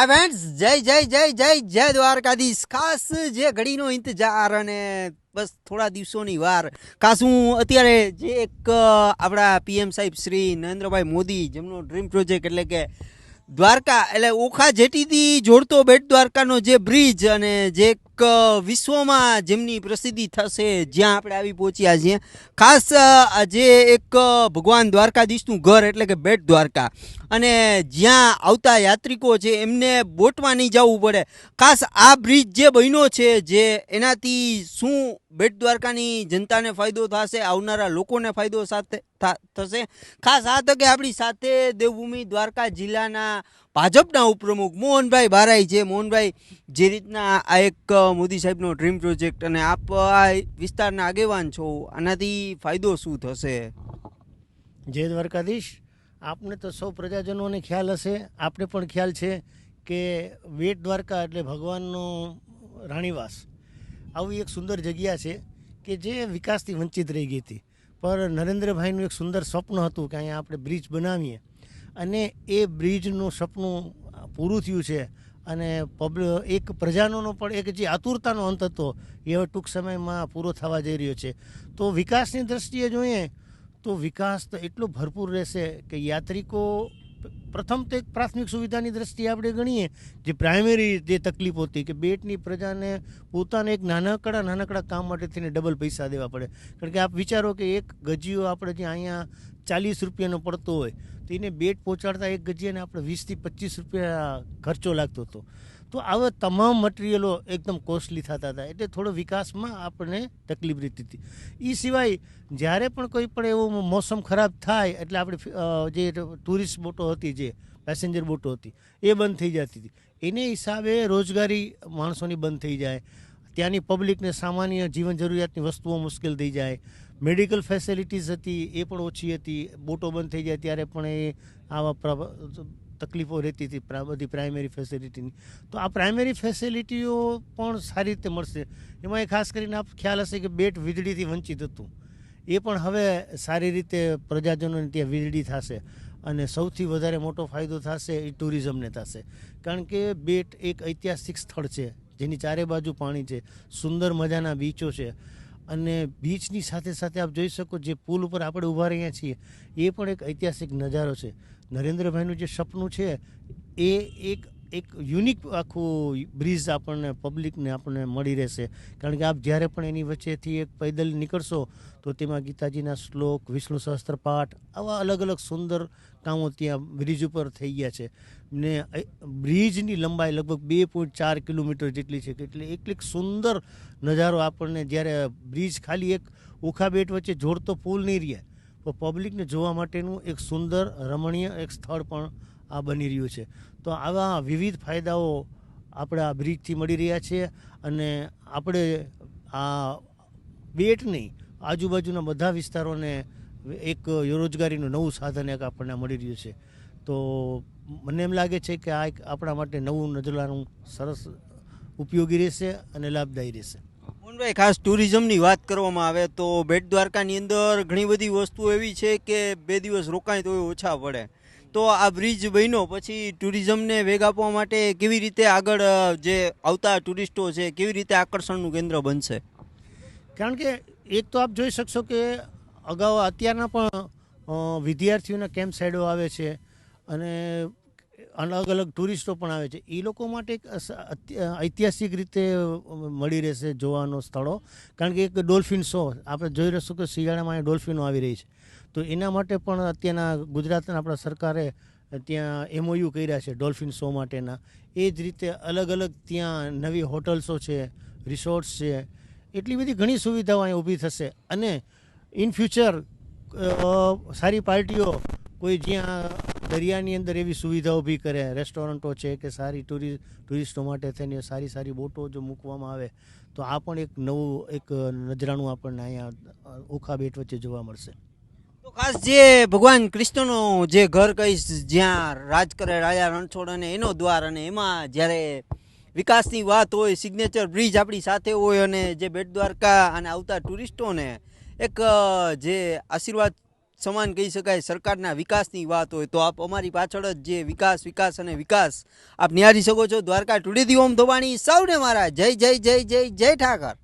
હા ફ્રેન્ડ્સ જય જય જય જય જય દ્વારકાધીશ. ખાસ જે ઘડીનો ઇંતજાર અને બસ થોડા દિવસોની વાર. ખાસ હું અત્યારે જે એક આપણા પીએમ સાહેબ શ્રી નરેન્દ્રભાઈ મોદી જેમનો ડ્રીમ પ્રોજેક્ટ એટલે કે દ્વારકા, એટલે ઓખા જેટીથી જોડતો બેટ દ્વારકાનો જે બ્રિજ અને જે એક વિશ્વમાં જેમની પ્રસિદ્ધિ થશે જ્યાં આપણે આવી પહોંચ્યા છીએ. ખાસ આજે એક ભગવાન દ્વારકાધીશનું ઘર એટલે કે બેટ દ્વારકા. અને જ્યાં આવતા યાત્રિકો છે એમને બોટમાં નહીં જવું પડે. ખાસ આ બ્રિજ જે બન્યો છે જે એનાથી શું બેટ દ્વારકાની જનતાને ફાયદો થશે, આવનારા લોકોને ફાયદો સાથે થશે? ખાસ આ તકે આપણી સાથે દેવભૂમિ દ્વારકા જિલ્લાના ભાજપના ઉપપ્રમુખ મોહનભાઈ બારાઈ છે. મોહનભાઈ, જે રીતના આ એક મોદી સાહેબનો ડ્રીમ પ્રોજેક્ટ અને આપ આ વિસ્તારના આગેવાન છો, આનાથી ફાયદો શું થશે? જય દ્વારકાધીશ. આપને તો સૌ પ્રજાજનોને ખ્યાલ હશે. આપને પણ ખ્યાલ છે કે વેટ દ્વારકા એટલે ભગવાનનો રાણીવાસ. આવી એક સુંદર જગ્યા છે કે જે વિકાસથી વંચિત રહી ગઈ હતી. પર નરેન્દ્રભાઈનું એક સુંદર સ્વપ્ન હતું કે અહીંયા આપણે બ્રિજ બનાવીએ. અને એ બ્રિજનું સપનું પૂરું થયું છે. અને પબ્લિક એક પ્રજાનોનો પણ એક જે આતુરતાનો અંત હતો, એ હવે ટૂંક સમયમાં પૂરો થવા જઈ રહ્યો છે. તો વિકાસની દ્રષ્ટિએ જોઈએ, તો વિકાસ તો એટલો ભરપૂર રહેશે કે યાત્રિકો પ્રથમ તો એક પ્રાથમિક સુવિધાની દ્રષ્ટિએ આપણે ગણીએ, જે પ્રાઇમરી જે તકલીફ હતી કે બેટની પ્રજાને પોતાને એક નાનકડા નાનકડા કામ માટે થઈને ડબલ પૈસા દેવા પડે. કારણ કે આપ વિચારો કે એક ગજીયો આપણે જે અહીંયા ચાલીસ રૂપિયાનો પડતો હોય, તો એને બેટ પહોંચાડતા એક ગજીયાને આપણે વીસથી પચીસ રૂપિયા ખર્ચો લાગતો હતો. તો આવા તમામ મટીરિયલો એકદમ કોસ્ટલી થતા હતા. એટલે થોડો વિકાસમાં આપણને તકલીફ રહેતી હતી. એ સિવાય જ્યારે પણ કોઈ પણ એવો મોસમ ખરાબ થાય, એટલે આપણે જે ટુરિસ્ટ બોટો હતી જે પેસેન્જર બોટો હતી, એ બંધ થઈ જતી હતી. એને હિસાબે રોજગારી માણસોની બંધ થઈ જાય. ત્યાંની પબ્લિકને સામાન્ય જીવન જરૂરિયાતની વસ્તુઓ મુશ્કેલ થઈ જાય. મેડિકલ ફેસિલિટીઝ હતી, એ પણ ઓછી હતી. બોટો બંધ થઈ જાય ત્યારે પણ એ આવા તકલીફો રહેતી હતી બધી પ્રાઇમરી ફેસિલિટીની તો આ પ્રાઇમરી ફેસિલિટીઓ પણ સારી રીતે મળશે. એમાં એ ખાસ કરીને આપ ખ્યાલ હશે કે બેટ વીજળીથી વંચિત હતું. એ પણ હવે સારી રીતે પ્રજાજનોને ત્યાં વીજળી થશે અને સૌથી વધારે મોટો ફાયદો થશે એ ટુરિઝમને થશે. કારણ કે બેટ એક ઐતિહાસિક સ્થળ છે, જેની ચારે બાજુ પાણી છે, સુંદર મજાના બીચો છે. અને બીચની સાથે સાથે આપ જોઈ શકો જે પુલ ઉપર આપણે ઊભા રહ્યા છીએ, એ પણ એક ઐતિહાસિક નજારો છે. નરેન્દ્રભાઈનું જે સપનું છે, એ એક એક યુનિક આખું બ્રિજ આપણને પબ્લિકને આપણને મળી રહેશે. કારણ કે આપ જ્યારે પણ એની વચ્ચેથી એક પૈદલ નીકળશો, તો તેમાં ગીતાજીના શ્લોક, વિષ્ણુ સહસ્ત્ર પાઠ, આવા અલગ અલગ સુંદર કામો ત્યાં બ્રિજ ઉપર થઈ ગયા છે. ને બ્રિજની લંબાઈ લગભગ બે પોઈન્ટ ચાર કિલોમીટર જેટલી છે, એટલે એટલી સુંદર નજારો આપણને જ્યારે બ્રિજ ખાલી એક ઓખા બેટ વચ્ચે જોડતો પુલ નહીં રહે, તો પબ્લિકને જોવા માટેનું એક સુંદર રમણીય એક સ્થળ પણ આ બની રહ્યું છે. તો આવા વિવિધ ફાયદાઓ આપણે આ બ્રિજથી મળી રહ્યા છે અને આપણે આ બેટ નહીં, આજુબાજુના બધા વિસ્તારોને એક રોજગારીનું નવું સાધન એક આપણને મળી રહ્યું છે. તો મને એમ લાગે છે કે આ એક આપણા માટે નવું નજલાનું સરસ ઉપયોગી રહેશે અને લાભદાયી રહેશે. મોહનભાઈ, ખાસ ટુરિઝમની વાત કરવામાં આવે તો બેટ દ્વારકાની અંદર ઘણી બધી વસ્તુઓ એવી છે કે બે દિવસ રોકાય તો ઓછા પડે. તો આ બ્રિજ બન્યો. પછી ટુરિઝમને વેગ આપવા માટે કેવી રીતે આગળ જે આવતા ટુરિસ્ટો છે, કેવી રીતે આકર્ષણનું કેન્દ્ર બનશે? કારણ કે એક તો આપ જોઈ શકશો કે અગાઉ અત્યારના પણ વિદ્યાર્થીઓના કેમ્પ સાઇડો આવે છે અને અલગ અલગ ટુરિસ્ટો પણ આવે છે. એ લોકો માટે એક ઐતિહાસિક રીતે મળી રહેશે જોવાનો સ્થળો. કારણ કે એક ડોલ્ફિન શો, આપણે જોઈ રહીશું કે શિયાળામાં ડોલ્ફિનો આવી રહી છે. તો એના માટે પણ અત્યારના ગુજરાતના આપણા સરકારે ત્યાં એમઓયુ કર્યા છે ડોલ્ફિન શો માટેના. એ જ રીતે અલગ અલગ ત્યાં નવી હોટલ્સો છે, રિસોર્ટ્સ છે. એટલી બધી ઘણી સુવિધાઓ અહીં ઊભી થશે. અને ઇન ફ્યુચર સારી પાર્ટીઓ કોઈ જ્યાં દરિયાની અંદર એવી સુવિધા ઊભી કરે, રેસ્ટોરન્ટો છે કે સારી ટુરિ, ટુરિસ્ટો માટે થઈને સારી સારી બોટો જો મૂકવામાં આવે, તો આ પણ એક નવું, એક નજરાણું આપણને અહીંયા ઓખા બેટ વચ્ચે જોવા મળશે. તો ખાસ જે ભગવાન કૃષ્ણનું જે ઘર કહીશ, જ્યાં રાજ કરે રાજા રણછોડ અને એનો દ્વાર અને એમાં જ્યારે વિકાસની વાત હોય સિગ્નેચર બ્રિજ આપણી સાથે હોય અને જે બેટ દ્વારકા અને આવતા ટુરિસ્ટોને એક જે આશીર્વાદ સમાન કહી શકાય, સરકારના વિકાસની વાત હોય તો આપ અમારી પાછળ જ જે વિકાસ વિકાસ અને વિકાસ આપ નિહાળી શકો છો. દ્વારકા ટુડેથી ઓમ ધોબાણી સૌને મારા જય જય જય જય જય ઠાકર.